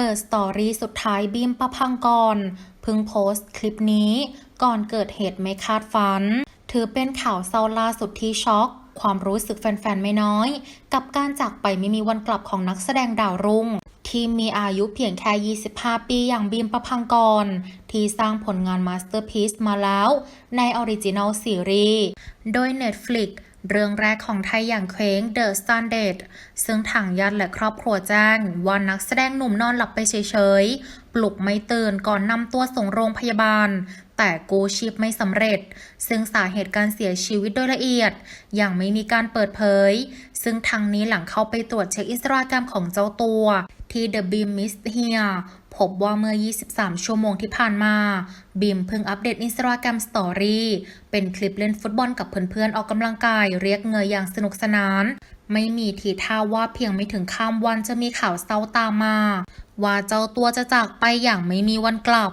เปิดสตอรี่สุดท้ายบีมประพังกรเพิ่งโพสต์คลิปนี้ก่อนเกิดเหตุไม่คาดฝัน ถือเป็นข่าวเศร้าล่าสุดที่ช็อกความรู้สึกแฟนๆ ไม่น้อย กับการจากไปไม่มีวันกลับของนักแสดงดาวรุ่ง ที่มีอายุเพียงแค่ 25 ปีอย่างบีมประพังกร ที่สร้างผลงานมาสเตอร์พี e มาแล้ว ในออริจินัลซีรีส์โดย Netflix เรื่องแรกของไทยอย่างเคว้ง The Standard ซึ่งทางญาติและครอบครัวแจ้งว่านักแสดงหนุ่มนอนหลับไปเฉยๆ ปลุกไม่ตื่นก่อนนำตัวส่งโรงพยาบาล แต่กู้ชีพไม่สำเร็จ ซึ่งสาเหตุการเสียชีวิตโดยละเอียด ยังไม่มีการเปิดเผย ซึ่งทางนี้หลังเข้าไปตรวจเช็คอินสตาแกรมของเจ้าตัว ที่ The Beam Miss Here พบว่าเมื่อ 23 ชั่วโมงที่ผ่านมาบีมเพิ่งอัปเดตอินสตาแกรมสตอรี่เป็นคลิปเล่นฟุตบอลกับเพื่อนๆ ออกกำลังกายเรียกเงยอย่างสนุกสนาน ไม่มีทีท่าว่าเพียงไม่ถึงข้ามวันจะมีข่าวเศร้าตามมา ว่าเจ้าตัวจะจากไปอย่างไม่มีวันกลับ